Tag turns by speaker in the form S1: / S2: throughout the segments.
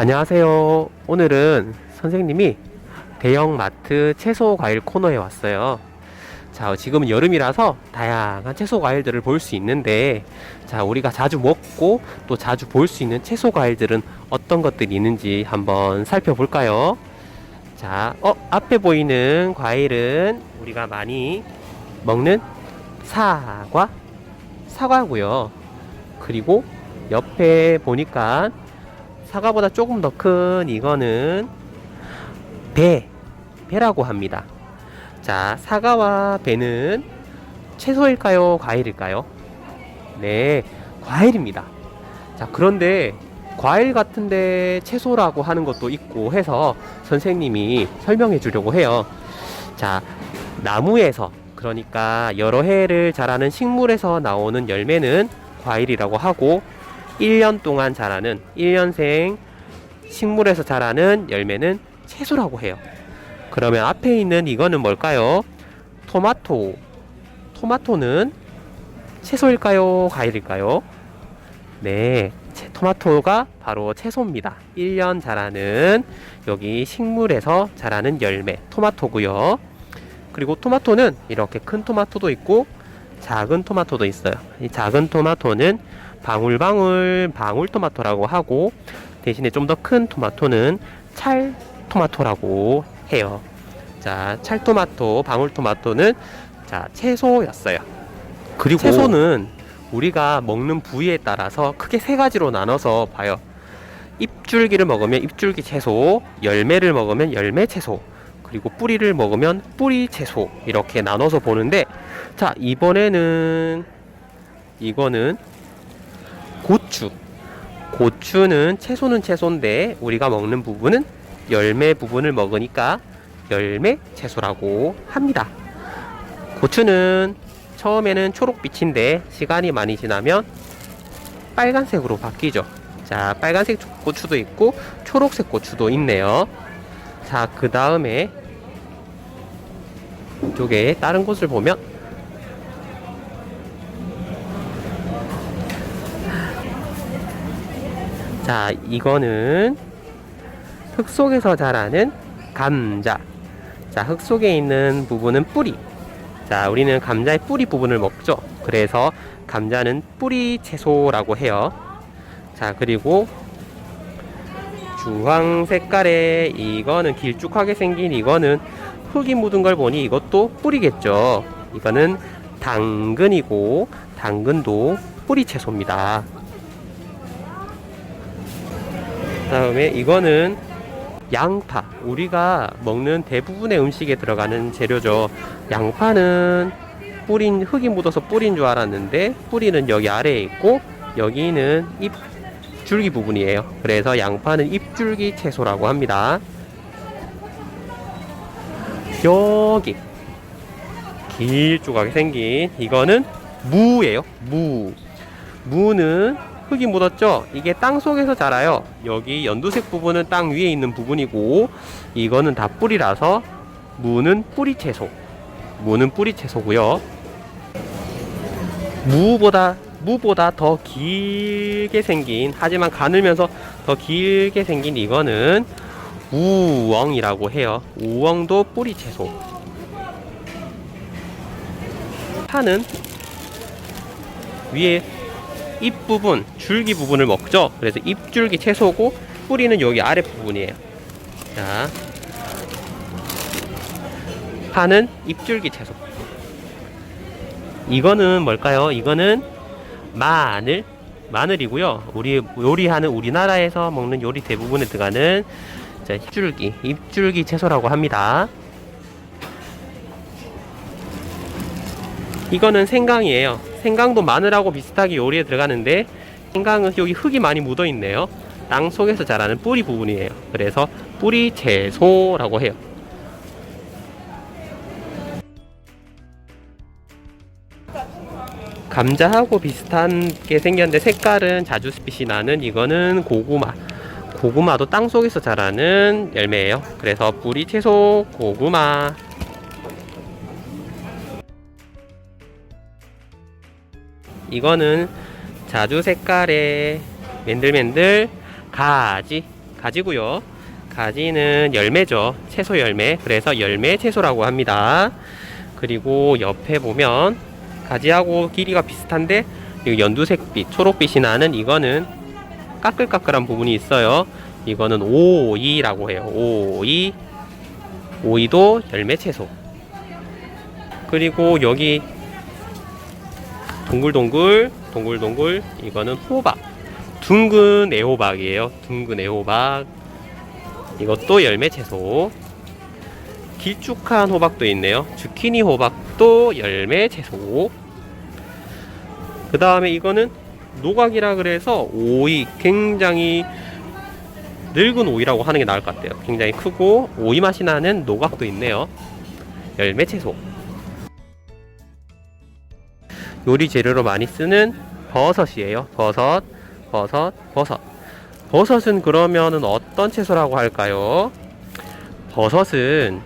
S1: 안녕하세요. 오늘은 선생님이 대형 마트 채소 과일 코너에 왔어요. 자, 지금은 여름이라서 다양한 채소 과일들을 볼 수 있는데, 자, 우리가 자주 먹고 또 자주 볼 수 있는 채소 과일들은 어떤 것들이 있는지 한번 살펴볼까요? 자, 어, 앞에 보이는 과일은 우리가 많이 먹는 사과, 사과고요. 그리고 옆에 보니까 사과보다 조금 더 큰 이거는 배, 배라고 합니다. 자, 사과와 배는 채소일까요? 과일일까요? 네, 과일입니다. 자, 그런데 과일 같은데 채소라고 하는 것도 있고 해서 선생님이 설명해 주려고 해요. 자, 나무에서 그러니까 여러 해를 자라는 식물에서 나오는 열매는 과일이라고 하고 1년 동안 자라는 1년생 식물에서 자라는 열매는 채소라고 해요. 그러면 앞에 있는 이거는 뭘까요? 토마토. 토마토는 채소일까요? 과일일까요? 네, 채- 토마토가 바로 채소입니다. 1년 자라는 여기 식물에서 자라는 열매, 토마토고요. 그리고 토마토는 이렇게 큰 토마토도 있고 작은 토마토도 있어요. 이 작은 토마토는 방울방울 방울토마토라고 하고 대신에 좀 더 큰 토마토는 찰토마토라고 해요. 자, 찰토마토, 방울토마토는 자, 채소였어요.
S2: 그리고
S1: 채소는 우리가 먹는 부위에 따라서 크게 세 가지로 나눠서 봐요. 잎줄기를 먹으면 잎줄기 채소, 열매를 먹으면 열매 채소, 그리고 뿌리를 먹으면 뿌리 채소 이렇게 나눠서 보는데 자 이번에는 이거는 고추. 고추는 채소는 채소인데 우리가 먹는 부분은 열매 부분을 먹으니까 열매 채소라고 합니다. 고추는 처음에는 초록빛인데 시간이 많이 지나면 빨간색으로 바뀌죠. 자 빨간색 고추도 있고 초록색 고추도 있네요. 자, 그 다음에 이쪽에 다른 곳을 보면 자, 이거는 흙 속에서 자라는 감자. 자, 흙 속에 있는 부분은 뿌리. 자, 우리는 감자의 뿌리 부분을 먹죠. 그래서 감자는 뿌리 채소라고 해요. 자, 그리고 주황 색깔의 이거는 길쭉하게 생긴 이거는 흙이 묻은 걸 보니 이것도 뿌리겠죠. 이거는 당근이고 당근도 뿌리 채소입니다. 다음에 이거는 양파. 우리가 먹는 대부분의 음식에 들어가는 재료죠. 양파는 뿌린 흙이 묻어서 뿌린 줄 알았는데 뿌리는 여기 아래에 있고 여기는 잎 줄기 부분이에요. 그래서 양파는 잎줄기 채소라고 합니다. 여기 길쭉하게 생긴 이거는 무예요. 무. 무는 흙이 묻었죠? 이게 땅 속에서 자라요. 여기 연두색 부분은 땅 위에 있는 부분이고 이거는 다 뿌리라서 무는 뿌리 채소. 무는 뿌리 채소고요. 무보다 무보다 더 길게 생긴 하지만 가늘면서 더 길게 생긴 이거는 우엉이라고 해요. 우엉도 뿌리 채소. 파는 위에 잎 부분, 줄기 부분을 먹죠. 그래서 잎줄기 채소고 뿌리는 여기 아래 부분이에요. 자, 파는 잎줄기 채소. 이거는 뭘까요? 이거는 마늘, 마늘이고요. 우리 요리하는 우리나라에서 먹는 요리 대부분에 들어가는 자, 잎줄기, 잎줄기 채소라고 합니다. 이거는 생강이에요. 생강도 마늘하고 비슷하게 요리에 들어가는데 생강은 여기 흙이 많이 묻어 있네요. 땅 속에서 자라는 뿌리 부분이에요. 그래서 뿌리 채소라고 해요. 감자하고 비슷하게 생겼는데 색깔은 자주빛이 나는 이거는 고구마. 고구마도 땅 속에서 자라는 열매예요. 그래서 뿌리 채소 고구마. 이거는 자주 색깔의 맨들맨들 가지 가지고요. 가지는 열매죠. 채소 열매. 그래서 열매 채소라고 합니다. 그리고 옆에 보면 가지하고 길이가 비슷한데 이 연두색빛, 초록빛이 나는 이거는 까끌까끌한 부분이 있어요. 이거는 오이라고 해요. 오이. 오이도 열매 채소. 그리고 여기 동글동글, 동글동글 이거는 호박. 둥근 애호박이에요. 둥근 애호박. 이것도 열매 채소. 길쭉한 호박도 있네요. 주키니 호박도 열매 채소. 그 다음에 이거는 노각이라 그래서 오이 굉장히 늙은 오이라고 하는 게 나을 것 같아요. 굉장히 크고 오이 맛이 나는 노각도 있네요. 열매 채소. 요리 재료로 많이 쓰는 버섯이에요. 버섯, 버섯, 버섯. 버섯은 그러면은 어떤 채소라고 할까요? 버섯은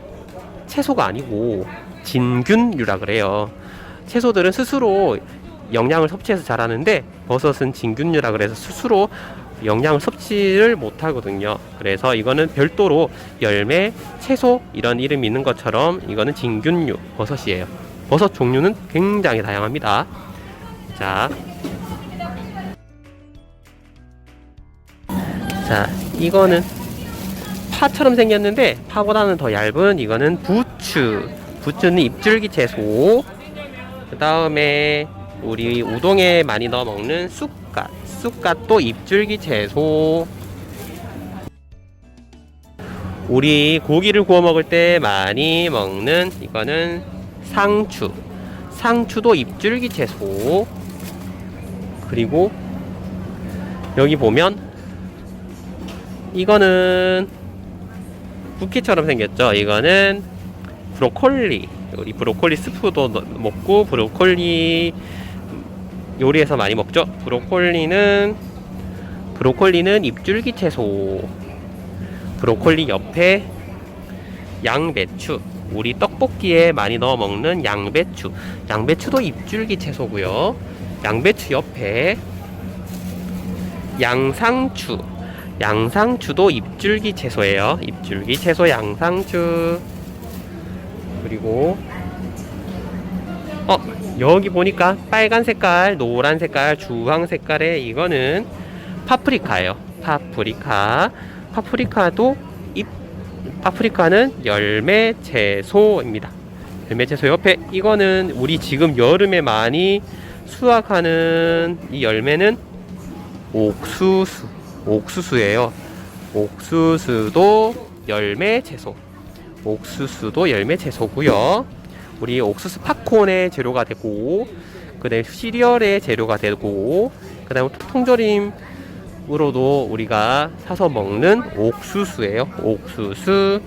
S1: 채소가 아니고 진균류라 그래요. 채소들은 스스로 영양을 섭취해서 자라는데 버섯은 진균류라 그래서 스스로 영양을 섭취를 못 하거든요. 그래서 이거는 별도로 열매, 채소 이런 이름이 있는 것처럼 이거는 진균류 버섯이에요. 버섯 종류는 굉장히 다양합니다. 자. 자, 이거는 파처럼 생겼는데 파보다는 더 얇은 이거는 부추. 부추는 잎줄기 채소. 그 다음에 우리 우동에 많이 넣어 먹는 쑥갓. 쑥갓도 잎줄기 채소. 우리 고기를 구워 먹을 때 많이 먹는 이거는 상추. 상추도 잎줄기 채소. 그리고 여기 보면 이거는 부키처럼 생겼죠. 이거는 브로콜리. 우리 브로콜리 스프도 넣- 먹고 브로콜리 요리해서 많이 먹죠. 브로콜리는 브로콜리는 잎줄기 채소. 브로콜리 옆에 양배추. 우리 떡볶이에 많이 넣어 먹는 양배추. 양배추도 잎줄기 채소고요. 양배추 옆에 양상추. 양상추도 잎줄기 채소예요. 잎줄기 채소 양상추. 그리고 어 여기 보니까 빨간 색깔, 노란 색깔, 주황 색깔의 이거는 파프리카예요. 파프리카. 파프리카도 잎 파프리카는 열매 채소입니다. 열매 채소 옆에 이거는 우리 지금 여름에 많이 수확하는 이 열매는 옥수수. 옥수수예요. 옥수수도 열매 채소. 옥수수도 열매 채소고요. 우리 옥수수 팝콘의 재료가 되고 그다음에 시리얼의 재료가 되고 그다음에 통조림 으로도 우리가 사서 먹는 옥수수예요. 옥수수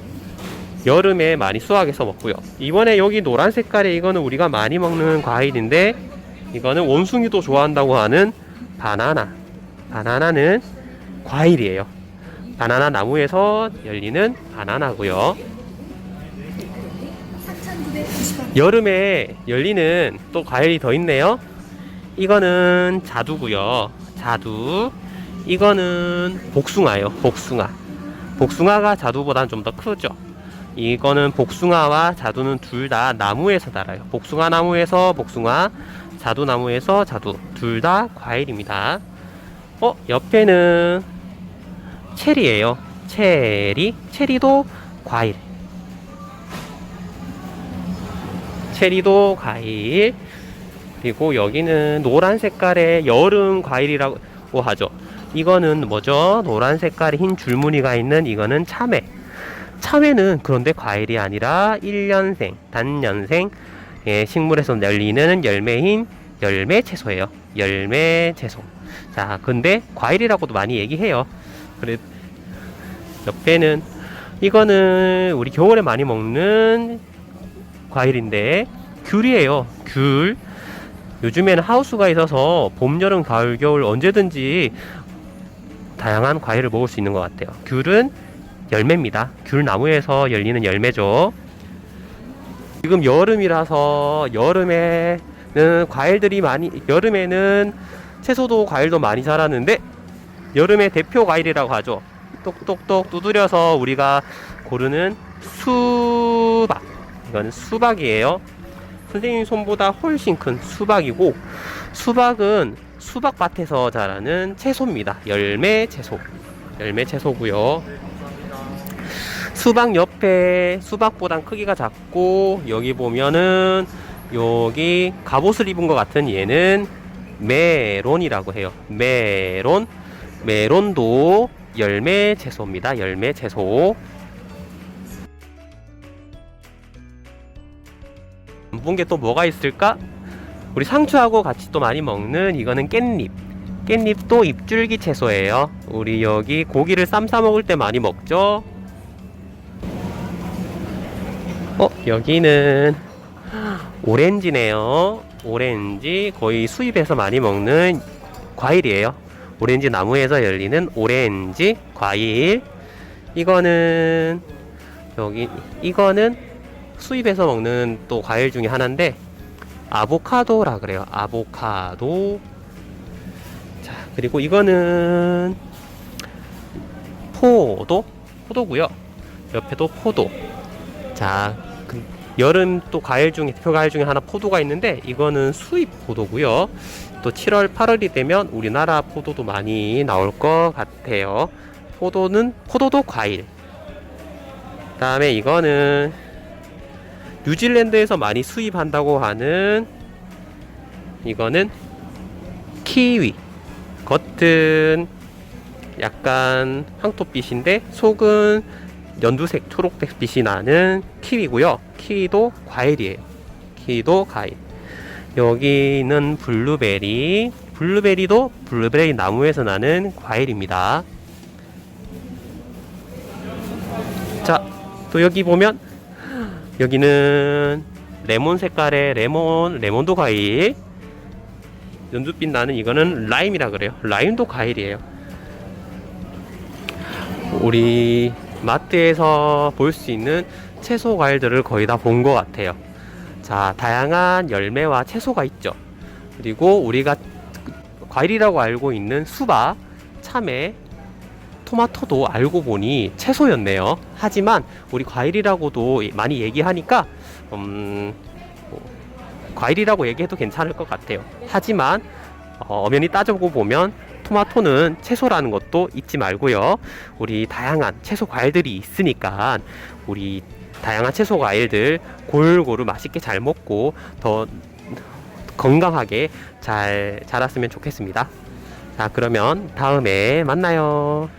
S1: 여름에 많이 수확해서 먹고요. 이번에 여기 노란 색깔의 이거는 우리가 많이 먹는 과일인데 이거는 원숭이도 좋아한다고 하는 바나나. 바나나는 과일이에요. 바나나 나무에서 열리는 바나나고요. 여름에 열리는 또 과일이 더 있네요. 이거는 자두고요. 자두. 이거는 복숭아예요. 복숭아. 복숭아가 자두보다는 좀더 크죠. 이거는 복숭아와 자두는 둘 다 나무에서 자라요. 복숭아 나무에서 복숭아, 자두 나무에서 자두. 둘 다 과일입니다. 어, 옆에는 체리예요. 체리. 체리도 과일. 체리도 과일. 그리고 여기는 노란 색깔의 여름 과일이라고 하죠. 이거는 뭐죠? 노란 색깔의 흰 줄무늬가 있는 이거는 참외. 참외는 그런데 과일이 아니라 1년생, 단년생 예, 식물에서 열리는 열매인 열매 채소예요. 열매 채소. 자, 근데 과일이라고도 많이 얘기해요. 그래 옆에는 이거는 우리 겨울에 많이 먹는 과일인데 귤이에요. 귤. 요즘에는 하우스가 있어서 봄, 여름, 가을, 겨울 언제든지 다양한 과일을 먹을 수 있는 것 같아요. 귤은 열매입니다. 귤 나무에서 열리는 열매죠. 지금 여름이라서 여름에는 과일들이 많이 여름에는 채소도 과일도 많이 자라는데 여름의 대표 과일이라고 하죠. 똑똑똑 두드려서 우리가 고르는 수박. 이건 수박이에요. 선생님 손보다 훨씬 큰 수박이고 수박은 수박밭에서 자라는 채소입니다. 열매 채소. 열매 채소고요. 수박 옆에 수박보단 크기가 작고 여기 보면은 여기 갑옷을 입은 것 같은 얘는 메론이라고 해요. 메론. 메론도 열매 채소입니다. 열매 채소. 안 본 게 또 뭐가 있을까? 우리 상추하고 같이 또 많이 먹는 이거는 깻잎. 깻잎도 잎줄기 채소예요. 우리 여기 고기를 쌈싸 먹을 때 많이 먹죠. 어, 여기는 오렌지네요. 오렌지 거의 수입해서 많이 먹는 과일이에요. 오렌지 나무에서 열리는 오렌지 과일. 이거는 여기 이거는 수입해서 먹는 또 과일 중에 하나인데 아보카도라 그래요. 아보카도. 자, 그리고 이거는 포도, 포도고요. 옆에도 포도. 자, 그 여름 또 과일 중에 대표 과일 중에 하나 포도가 있는데 이거는 수입 포도고요. 또 7월, 8월이 되면 우리나라 포도도 많이 나올 것 같아요. 포도는 포도도 과일. 그다음에 이거는 뉴질랜드에서 많이 수입한다고 하는 이거는 키위. 겉은 약간 황토빛인데 속은 연두색 초록색 빛이 나는 키위고요. 키위도 과일이에요. 키위도 과일. 여기는 블루베리. 블루베리도 블루베리 나무에서 나는 과일입니다. 자, 또 여기 보면 여기는 레몬 색깔의 레몬, 레몬도 과일. 연두빛 나는 이거는 라임이라 그래요. 라임도 과일이에요. 우리 마트에서 볼 수 있는 채소 과일들을 거의 다 본 것 같아요. 자, 다양한 열매와 채소가 있죠. 그리고 우리가 과일이라고 알고 있는 수박, 참외, 토마토도 알고 보니 채소였네요. 하지만 우리 과일이라고도 많이 얘기하니까 음, 뭐, 과일이라고 얘기해도 괜찮을 것 같아요. 하지만 어, 엄연히 따져보고 보면 토마토는 채소라는 것도 잊지 말고요. 우리 다양한 채소 과일들이 있으니까 우리 다양한 채소 과일들 골고루 맛있게 잘 먹고 더 건강하게 잘 자랐으면 좋겠습니다. 자, 그러면 다음에 만나요.